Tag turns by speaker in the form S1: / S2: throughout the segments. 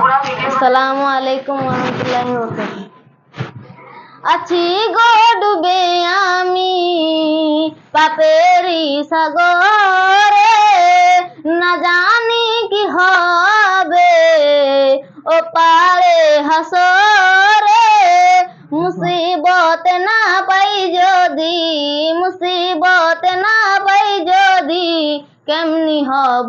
S1: আসসালামু আলাইকুম রহমতুল্লাহি আছি গো ডুবে আমি পাপেরি সাগরে না জানি কি হবে ও পারে হাসরে মুসিবত না পাই যদি মুসিবত না পাই যদি কেমনি হব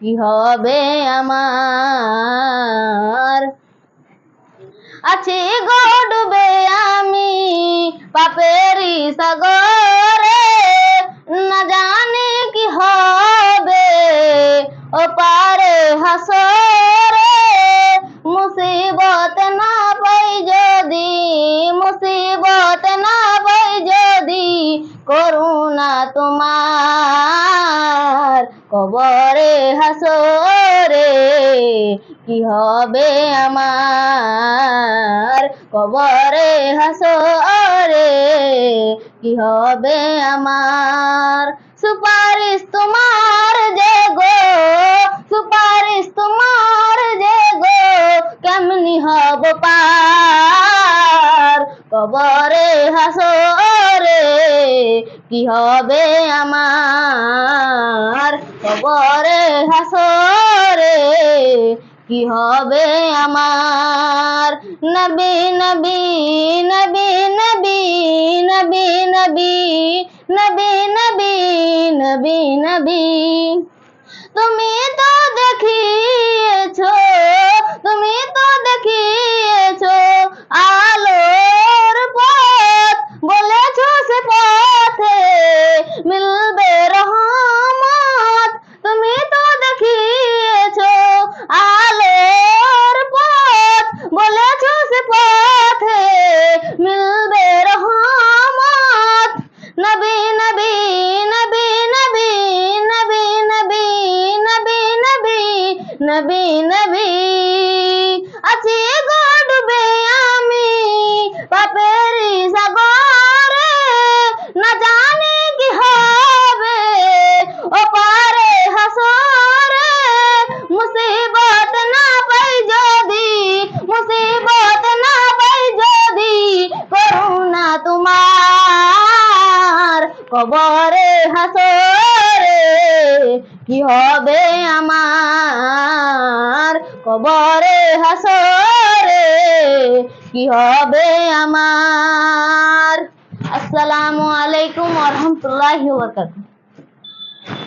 S1: কি হবে আমার? আছি গো ডুবে আমি পাপেরি সাগরে। না জানি কি হবে ও পারে হাসরে। মুসিবত না পাই যদি, মুসিবত না পাই যদি করুণা তোমার কবরে হাসরে, কি হবে আমার? কবরে হাসরে, কি হবে আমার? সুপারিশ তোমার যে গো, সুপারিশ তোমার যে গো, কেমনি হব পার? কবরে হাসরে, কি হবে আমার? কবরে হাসরে, কি হবে আমার? নবী নবী নবী নবী নবী নবী নবী নবী নবী নবী। তুমি তো দেখিয়েছো নবী নবী আছি গো ডুবে আমি পাপেরি সাগরে না জানি কি হবে ও পারে হাসরে মুসিবত না পাই যদি মুসিবত না পাই যদি করুণা তোমার কবরে হাসরে কি হবে আমার কবরে হাসরে কি হবে আমার? আসসালামু আলাইকুম ওয়া রাহমাতুল্লাহি ওয়া বারাকাতুহু।